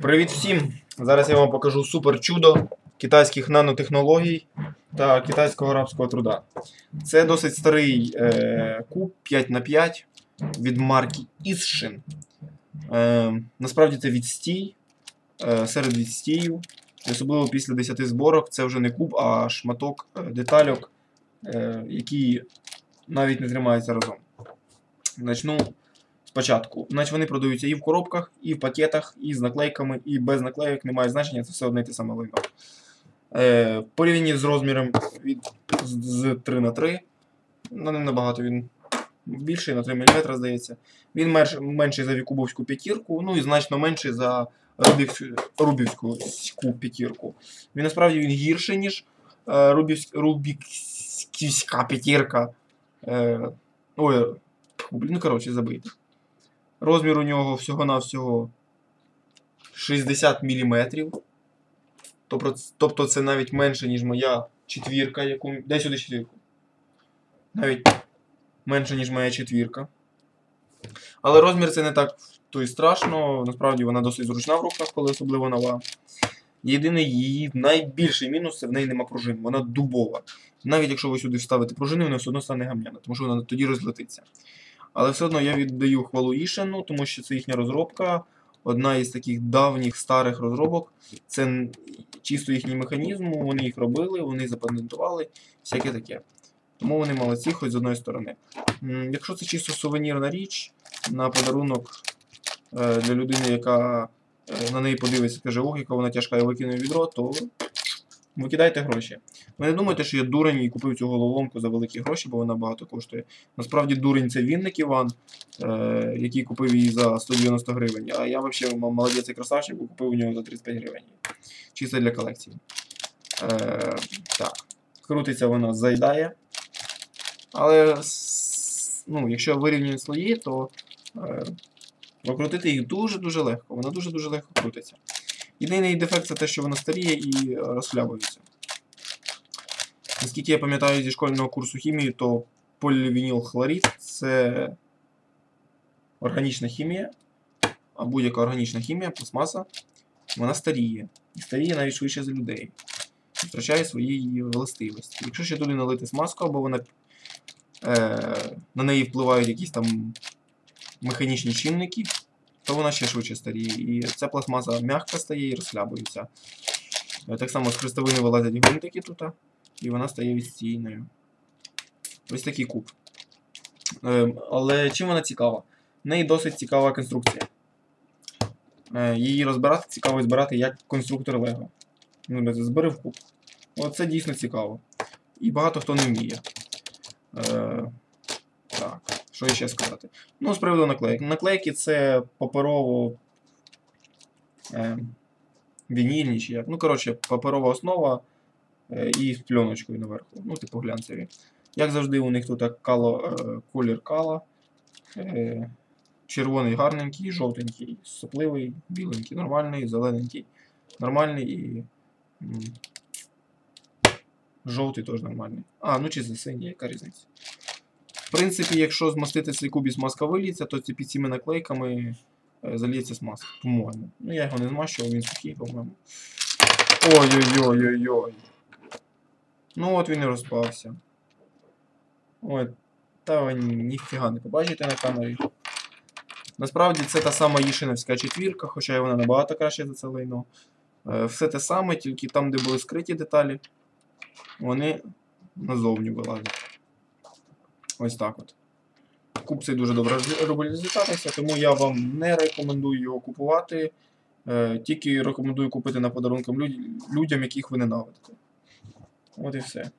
Привіт всім! Зараз я вам покажу супер чудо китайських нанотехнологій та китайського рабського труда. Це досить старий е, куб 5х5 від марки Isshin. Е, насправді це відстій е, серед відстіїв. Особливо після 10 зборок це вже не куб, а шматок е, детальок, е, які навіть не тримаються разом. Начну спочатку. Значить вони продаються і в коробках, і в пакетах, і з наклейками, і без наклейок немає значення, це все одне і те саме лайно. Е, в порівнянні з розміром від, з, з 3 на 3 ну не набагато він більший, на 3 мм, здається. Він менш, менший за вікубовську п'ятірку, ну і значно менший за рубівську, рубівську ську п'ятірку. Він насправді він гірший, ніж е, рубівськ, рубікська п'ятірка. Е, ой, блін, ну коротше, забийте. Розмір у нього всього-навсього 60 мм. Тобто це навіть менше, ніж моя четвірка, яку. Дай сюди четвірку. Навіть менше, ніж моя четвірка. Але розмір це не так то й страшно. Насправді вона досить зручна в руках, коли особливо нова. Єдиний її найбільший мінус це в неї нема пружин. Вона дубова. Навіть якщо ви сюди вставите пружини, вона все одно стане гамняна, тому що вона тоді розлетиться. Але все одно я віддаю хвалу Ішену, тому що це їхня розробка. Одна із таких давніх старих розробок. Це чисто їхній механізм, вони їх робили, вони запатентували, всяке таке. Тому вони молодці, хоч з одної сторони. Якщо це чисто сувенірна річ на подарунок е, для людини, яка е, на неї подивиться, каже, ох, яка вона тяжка, я викину відро, то викидайте гроші. Ви не думайте, що я дурень і купив цю головоломку за великі гроші, бо вона багато коштує. Насправді дурень це Вінник Іван, е, який купив її за 190 гривень. А я взагалі молодець і красавчик, бо купив у нього за 35 гривень. Чисто для колекції. Е, так. Крутиться вона, заїдає. Але ну, якщо вирівняні слої, то е, прокрутити їх дуже-дуже легко. Вона дуже-дуже легко крутиться. Єдиний дефект це те, що вона старіє і е, розхлябується. Наскільки я пам'ятаю зі школьного курсу хімії, то полівінілхлорид це органічна хімія, а будь-яка органічна хімія, пластмаса, вона старіє. І старіє навіть швидше за людей. І втрачає свої її властивості. Якщо ще туди налити смазку, або вона, е, на неї впливають якісь там механічні чинники, то вона ще швидше старіє. І ця пластмаса м'яка стає і розхлябується. Е, Так само з хрестовини вилазять гвинтики тут, і вона стає відстійною. Ось такий куб. Е, але чим вона цікава? В неї досить цікава конструкція. Е, її розбирати цікаво збирати як конструктор Лего. Ну, не зберив куб. Оце дійсно цікаво. І багато хто не вміє. Що ще сказати? Ну, з приводу наклейок. Наклейки це паперово. Е, вінільні чи як. Ну, коротше, паперова основа е, і з пленочкою наверху. Ну, типу глянцеві. Як завжди, у них тут кало, е, колір кала. Е, червоний гарненький, жовтенький, сопливий, біленький, нормальний, зелененький, нормальний і. м, Жовтий теж нормальний. А, ну чи за синій, яка різниця. В принципі, якщо змастити цей куб і смазка виліться, то ці під цими наклейками е, заліється смазка, по-моєму. Ну я його не змащував, він сухий, по-моєму. Ой-ой-ой-ой-ой. Ну от він і розпався. Ой, та ви ні- ніфіга не побачите на камері. Насправді це та сама Їшиновська четвірка, хоча й вона набагато краще за це лайно. Е, Все те саме, тільки там, де були скриті деталі, вони назовні вилазять. Ось так от. Куб цей дуже добре роз- розлітатися, тому я вам не рекомендую його купувати. Е, Тільки рекомендую купити на подарункам людям, яких ви ненавидите. От і все.